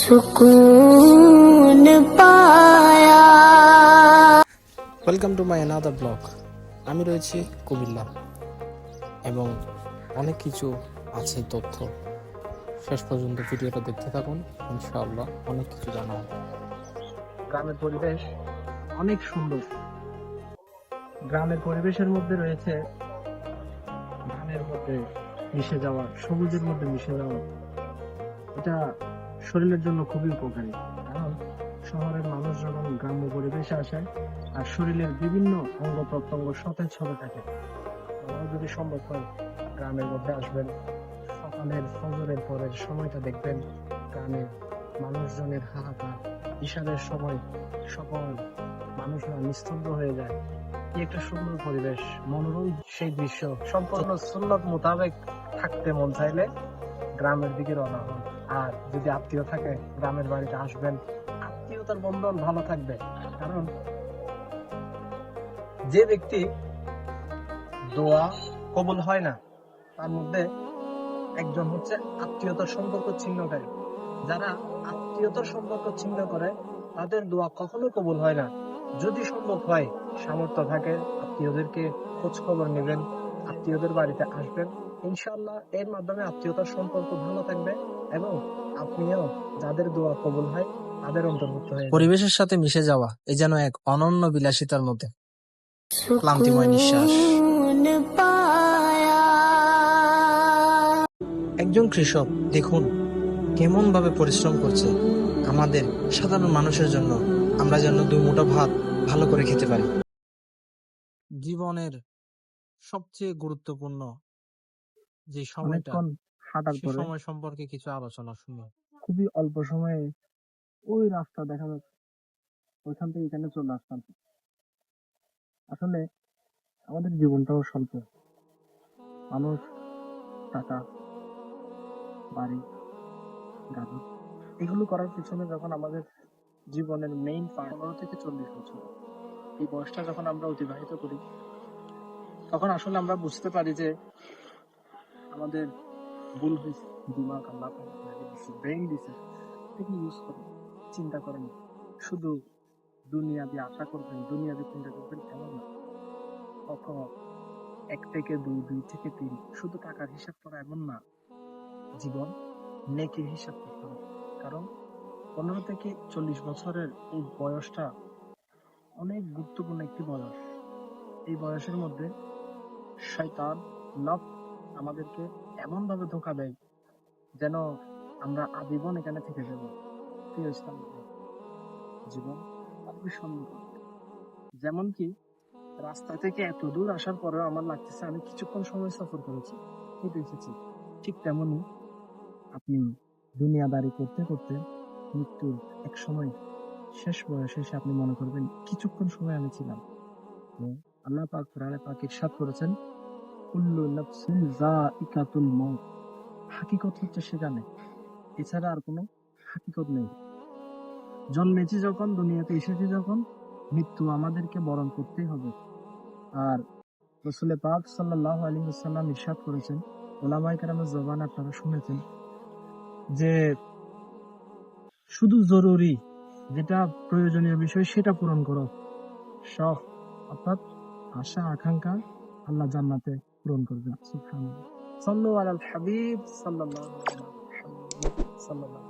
सुकून पाया welcome to my another blog আমি রয়েছি কুমিল্লা এবং অনেক কিছু আছে তথ্য শেষ পর্যন্ত ভিডিওটা দেখতে থাকুন ইনশাআল্লাহ অনেক কিছু জানা হবে গ্রামের পরিবেশ অনেক সুন্দর গ্রামের পরিবেশের মধ্যে রয়েছে ধানের মধ্যে মিশে যাওয়া সবুজের মধ্যে মিশে যাওয়া এটা শরীরের জন্য খুবই উপকারী। কারণ শহরের মানুষ যখন গ্রাম্য পরিবেশে আসে আর শরীরের বিভিন্ন অঙ্গ প্রত্যঙ্গ সতেজ হতে থাকে যদি সম্ভব হয় গ্রামের মধ্যে আসবেন, সকালের ফজরের পরের সময়টা দেখবেন গ্রামের মানুষজনের হাহাকার ইশারের সময় সকল মানুষরা নিস্তব্ধ হয়ে যায়। একটা সুন্দর পরিবেশ, মনোরম সেই দৃশ্য। সম্পূর্ণ সুন্নত মোতাবেক থাকতে মন চাইলে গ্রামের দিকে রওনা হন। আর যদি আত্মীয় থাকে, গ্রামের বাড়িতে আসবেন আত্মীয়তার বন্ধন ভালো থাকবে। কারণ যে ব্যক্তি দোয়া কবুল হয় না, তার মধ্যে একজন হচ্ছে আত্মীয়তার সম্পর্ক ছিন্নকারী। যারা আত্মীয়তার সম্পর্ক ছিন্ন করে, তাদের দোয়া কখনো কবুল হয় না। যদি সম্ভব হয়, সামর্থ্য থাকে, আত্মীয়দেরকে খোঁজ খবর নেবেন, আত্মীয়দের বাড়িতে আসবেন। ইনশাল্লাহ এর মাধ্যমে আত্মীয়তার সম্পর্ক ভালো থাকবে এবং আপনিও যাদের দোয়া কবুল হয় তাদের অন্তর্ভুক্ত হয়ে পরিবেশের সাথে মিশে যাওয়া এ যেন এক অনন্য বিলাসিতার মধ্যে। ক্লান্তিময় নিঃশ্বাস। একজন কৃষক দেখুন কেমন ভাবে পরিশ্রম করছে। আমাদের সাধারণ মানুষের জন্য আমরা যেন দুই মুঠো ভাত ভালো করে খেতে পারি। জীবনের সবচেয়ে গুরুত্বপূর্ণ যে সময়টা অনেকক্ষণ হাঁটার সে পরে সময় সম্পর্কে কিছু আলোচনা শুনি খুবই অল্প সময়ে ওই রাস্তা দেখা যাচ্ছে ওইখান থেকে এখানে চলে আসতাম আসলে আমাদের জীবনটাও স্বল্প। মানুষ টাকা বাড়ি গাড়ি এগুলো করার পিছনে যখন আমাদের জীবনের মেইন পার্ট পনেরো থেকে চল্লিশ বছর এই বয়সটা যখন আমরা অতিবাহিত করি তখন আসলে আমরা বুঝতে পারি যে আমাদের ভুল হয়েছে। দিমাগ আল্লাহ দিচ্ছে ব্রেন দিচ্ছে এটাকে ইউজ করুন চিন্তা করেন শুধু দুনিয়া দিয়ে আশা করবেন, দুনিয়া দিয়ে চিন্তা করবেন এমন না। কখনো এক থেকে দুই দুই থেকে তিন, শুধু টাকার হিসাব করা এমন না। জীবন নেকির হিসাব করতে হবে। কারণ পনেরো থেকে চল্লিশ বছরের এই বয়সটা অনেক গুরুত্বপূর্ণ একটি বয়স। এই বয়সের মধ্যে শয়তান নফ আমাদেরকে এমন ভাবে ধোকা দেয় যেন আমরা আজীবন এখানে থেকে যাব। প্রিয় ইসলাম জীবন খুবই সুন্দর যেমন কি রাস্তা থেকে এত দূর আসার পরেও আমার লাগতেছে আমি কিছুক্ষণ সময় সফর করেছি, হেঁটে এসেছি। ঠিক তেমনি আপনি দুনিয়াদারি করতে করতে মৃত্যুর এক সময় শেষ বয়সে এসে আপনি মনে করবেন কিছুক্ষণ সময় আমি ছিলাম। আল্লাহ পাক কোরআনে পাক ইরশাদ করেছেন হাকিকত হচ্ছে সেখানে। এছাড়া আর কোনো হাকিকত নেই। জন্মেছি যখন, দুনিয়াতে এসেছি যখন, মৃত্যু আমাদেরকে বরণ করতেই হবে। আর রসুলে পাক সাল্লাহ আলী সাল্লাম ইরশাদ করেছেন ওলামাই কারামের জবান আপনারা শুনেছেন, যে শুধু জরুরি যেটা প্রয়োজনীয় বিষয় সেটা পূরণ করো। শখ অর্থাৎ আশা, আকাঙ্ক্ষা আল্লাহ জান্নাতে পূরণ করবেন সুবহানাল্লাহ সাল্লু আলাল হাবিব সাল্লাল্লাহু আলাইহি ওয়াসাল্লাম সাল্লাল্লাহু